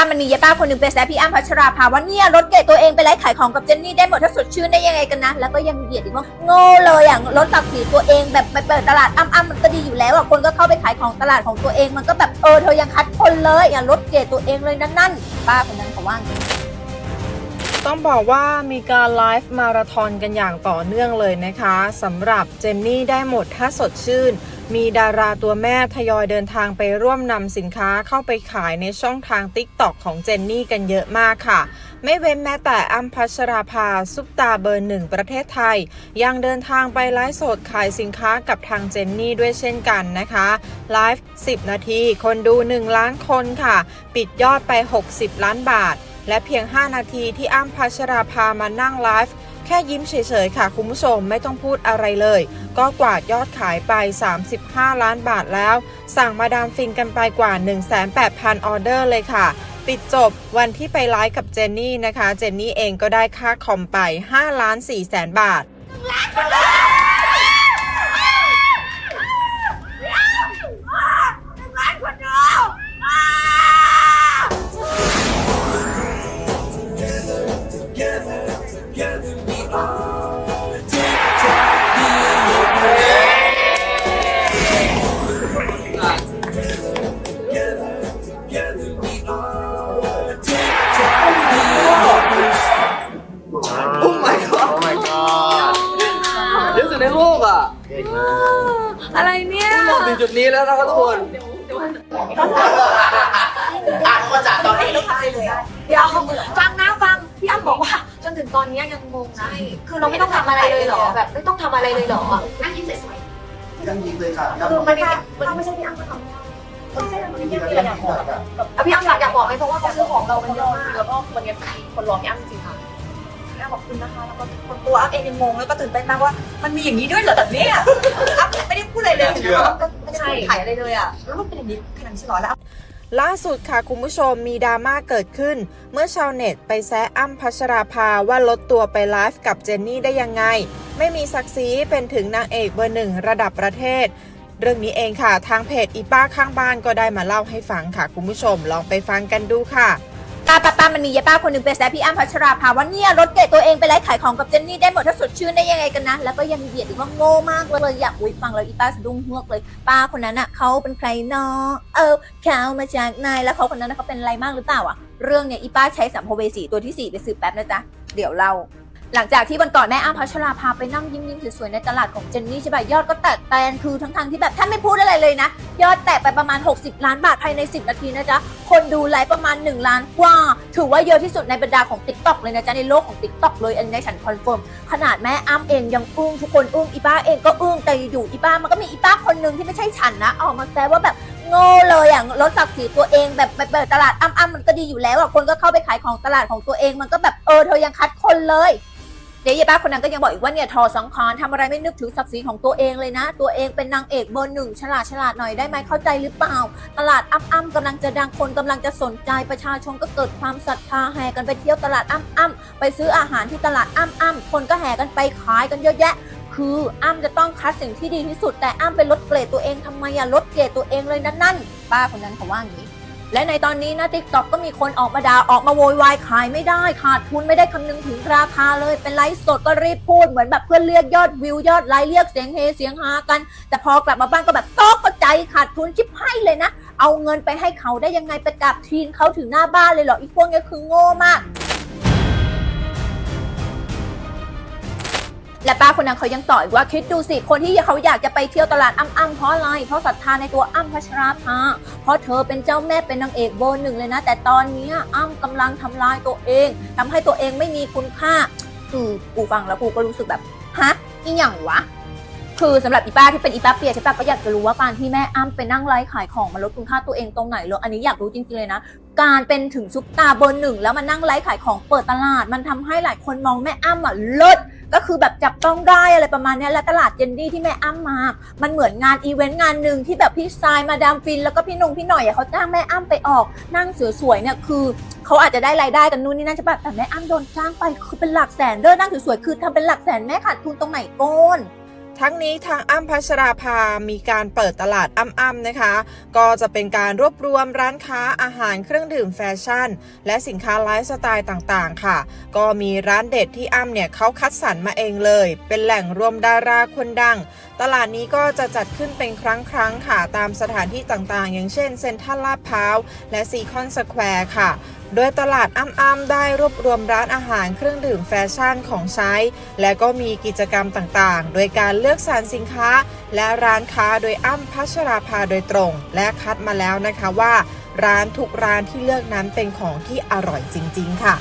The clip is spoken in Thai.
ป้ามันมียายป้าคนหนึ่งไปแซะพี่อ้ำพัชราภาว่าเนี่ยรถเกรดตัวเองไปไลฟ์ขายของกับเจนนี่ได้หมดถ้าสดชื่นได้ยังไงกันนะ แล้วก็ยังเหยียดอีกว่าโง่เลยอย่างรถศักดิ์ศรีตัวเองแบบไปเปิดตลาดอ้ำอ้ำมันก็ดีอยู่แล้วอะคนก็เข้าไปขายของตลาดของตัวเองมันก็แบบเออเธอยังคัดคนเลยอย่างรถเกรดตัวเองเลยนั่นนั่นป้าคนนั้นเขาว่างต้องบอกว่ามีการไลฟ์มาราธอนกันอย่างต่อเนื่องเลยนะคะสำหรับเจนนี่ได้หมดถ้าสดชื่น มีดาราตัวแม่ทยอยเดินทางไปร่วมนำสินค้าเข้าไปขายในช่องทาง t ิ k t o k ของเจนนี่กันเยอะมากค่ะ ไม่เว้นแม้แต่อัมพัชราภาซุปตาเบอร์หนึ่งประเทศไทย ยังเดินทางไปไลฟ์สดขายสินค้ากับทางเจนนี่ด้วยเช่นกันนะคะไลฟ์10 นาที คนดู 1 ล้านคนค่ะ ปิดยอดไป 60 ล้านบาท และเพียง 5 นาทีที่อ้ำพัชราภามานั่งไลฟ์ ค่ยิ้มเฉยๆค่ะคุณผู้ชมไม่ต้องพูดอะไรเลย ก็กวาดยอดขายไป 35 ล้านบาทแล้ว สั่งมาดามฟินกันไปกว่า 18,000 ออเดอร์เลยค่ะ ปิดจบวันที่ไปไลฟ์กับเจนนี่นะคะ เจนนี่เองก็ได้ค่าคอมไป5ล้าน4แสนบาท ในโลกอะเก่งมากอะไรเนี่ยเราถึงจุดนี้แล้วนะครับทุกคนอ่านมาจากตอนนี้เดี๋ยวฟังนะฟังพี่อ้ำบอกว่า จนถึงตอนนี้ยังงงนะคือเราไม่ต้องทำอะไรเลยเหรอแบบไม่ต้องทำอะไรเลยเหรอนั่งยิ้มสวยยังยิงเลยค่ะๆคือมันแค่มันไม่ใช่พี่อ้ำก็ทำอะพี่อ้ำอยากอยากบอกไหมเพราะว่าเขาซื้อของเรามันเยอะมากแล้วก็วันนี้คนรอพี่อ้ำจริงๆค่ะพี่อ้ำ ขอบคุณนะคะแล้วก็คนตัวอ้ำเองยังงงแล้วก็ตื่นเต้นมากว่ามันมีอย่างนี้ด้วยเหรอแบบนี้อะอ้ำไม่ได้พูดอะไรเลยก็ไม่ได้ถ่ายอะไรเลยอะแล้วมันเป็นอย่างนี้ขนาดนี้ใช่หรอแล้วล่าสุดค่ะคุณผู้ชมมีดราม่าเกิดขึ้น เมื่อชาวเน็ตไปแซะอ้ำพัชราภาว่าลดตัวไปไลฟ์กับเจนนี่ได้ยังไง ไม่มีศักดิ์ศรีเป็นถึงนางเอกเบอร์หนึ่งระดับประเทศ เรื่องนี้เองค่ะ ทางเพจอีป้าข้างบ้านก็ได้มาเล่าให้ฟังค่ะ คุณผู้ชมลองไปฟังกันดูค่ะป้าป้าป้า มันมียายป้าคนหนึ่งเป็นแซะพี่อ้ำพัชราภาว่าเนี่ยรถเก๋ตัวเองไปไลฟ์ขายของกับเจนนี่ได้หมดถ้าสดชื่นได้ยังไงกันนะ แล้วก็ยังเบียดอีกว่าโง่มากเลยอยากอุ้ยฟังแล้วอีป้าสะดุ้งเฮือกเลย ป้าคนนั้นอะเขาเป็นใครเนาะเออเขามาจากไหนแล้วเขาคนนั้นนะเขาเป็นอะไรมากหรือเปล่าอะเรื่องเนี่ยอีป้าใช้สัมภเวสีตัวที่สี่ไปสืบแป๊บนะจ๊ะเดี๋ยวเรา หลังจากที่วันก่อนแม่อ้ำพัชราภาไปนั่งยิ้มๆสวยๆในตลาดของเจนนี่ใช่ป่ะยอดก็แตกแตนคือทั้งๆที่แบบท่านไม่พูดอะไรเลยนะ ยอดแตกไปประมาณ 60 ล้านบาทภายใน 10 นาทีนะจ๊ะ คนดูไลฟ์ประมาณ 1 ล้านกว่า ถือว่าเยอะที่สุดในบรรดาของ t ิ k t o k เลยนะจ๊ะ ในโลกของ t ิ k t o k เลยอันนี้ฉันคอนเฟิร์มขนาดแม่อ้ำเองยังอึ้งทุกคนอึ้งอีป้าเองก็อึ้งแต่อยู่อีป้ามันก็มีอีป้าคนหนึ่งที่ไม่ใช่ฉันนะออกมาแซวว่าแบบโง่เลยอย่างรถศักดิ์ศรีตัวเองแบบไปเปิดตลาดอ้ำๆมันก็ดีอยู่แล้วอะคนก็เข้าไปขายของตลาดของตัวเองมันก็แบบเออเธอยังคัดคนเลย เดี๋ยวยายป้าคนนั้นก็ยังบอกอีกว่าเนี่ยทอสังคารทำอะไรไม่นึกถึงศักดิ์ศรีของตัวเองเลยนะ ตัวเองเป็นนางเอกเบอร์หนึ่งฉลาดฉลาดหน่อยได้ไหมเข้าใจหรือเปล่า ตลาดอ้ำอ้ำกำลังจะดังคนกำลังจะสนใจประชาชนก็เกิดความศรัทธาแห่กันไปเที่ยวตลาดอ้ำอ้ำไปซื้ออาหารที่ตลาดอ้ำอ้ำคนก็แห่กันไปขายกันเยอะแยะคืออ้ำจะต้องคัดสิ่งที่ดีที่สุด แต่อ้ำไปลดเกรดตัวเองทำไมอะลดเกรดตัวเองเลยนั่นนั่นป้าคนนั้นเขาว่าอย่างนี้ และในตอนนี้นะทิกตอกก็มีคนออกมาด่าออกมาโวยวายขายไม่ได้ ขาดทุนไม่ได้คำนึงถึงราคาเลย เป็นไลฟ์สดก็รีบพูดเหมือนแบบเพื่อเรียกยอดวิวยอดไลค์เรียกเสียงเฮเสียงฮากัน แต่พอกลับมาบ้านก็แบบตอกก็ใจขาดทุนชิบให้เลยนะ เอาเงินไปให้เขาได้ยังไงไปกลับทีนเขาถึงหน้าบ้านเลยเหรออีกพวกนี้คือโง่มาก และป้าคนนั้นเขายังต่ออีกว่าคิดดูสิคนที่เขาอยากจะไปเที่ยวตลาดอ้ำๆเพราะอะไรเพราะศรัทธาในตัวอ้ำพัชราภาเพราะเธอเป็นเจ้าแม่เป็นนางเอกเบอร์หนึ่งเลยนะ แต่ตอนนี้อ้ำกำลังทำลายตัวเองทำให้ตัวเองไม่มีคุณค่าคือกูฟังแล้วกูก็รู้สึกแบบฮะอีหยังวะ คือสำหรับอีป้าที่เป็นอีป้าเปียใช่ปะก็อยากจะรู้ว่าการที่แม่อ้ำไปนั่งไลฟ์ขายของมันลดคุณค่าตัวเองตรงไหนเลยอันนี้อยากรู้จริงๆเลยนะ การเป็นถึงซุปตาเบอร์หนึ่งแล้วมานั่งไลฟ์ขายของเปิดตลาด มันทำให้หลายคนมองแม่อ้ำอะเลิศก็คือแบบจับต้องได้อะไรประมาณนี้และตลาดเจนดี้ที่แม่อ้ำมา มันเหมือนงานอีเวนต์งานหนึ่งที่แบบพี่ทรายมาดามฟิน แล้วก็พี่นงพี่หน่อยเขาจ้างแม่อ้ำไปออก นั่งสวยๆเนี่ยคือเขาอาจจะได้รายได้กันนู่นนี่นั่นใช่ปะแต่แม่อ้ำโดนจ้างไปคือเป็นหลักแสนเด้อนั่งสวยๆคือทำเป็นหลักแสนแม่ขาดทุนตรงไหนโกน ทั้งนี้ทางอ้ำพัชราภา มีการเปิดตลาดอ้ำๆนะคะ ก็จะเป็นการรวบรวมร้านค้าอาหารเครื่องดื่มแฟชั่น และสินค้าไลฟ์สไตล์ต่างๆ ค่ะ ก็มีร้านเด็ดที่อ้ำเนี่ยเขาคัดสรรมาเองเลย เป็นแหล่งรวมดาราคนดัง ตลาดนี้ก็จะจัดขึ้นเป็นครั้งครั้งค่ะ ตามสถานที่ต่างๆ อย่างเช่นเซ็นทรัลลาดพร้าวและซีคอนสแควร์ค่ะ โดยตลาดอ้ำๆได้รวบรวมร้านอาหารเครื่องดื่มแฟชั่นของใช้ และก็มีกิจกรรมต่างๆ โดยการเลือกสรรสินค้า และร้านค้าโดยอ้ำพัชราภาโดยตรง และคัดมาแล้วนะคะว่า ร้านทุกร้านที่เลือกนั้นเป็นของที่อร่อยจริง ๆ ค่ะ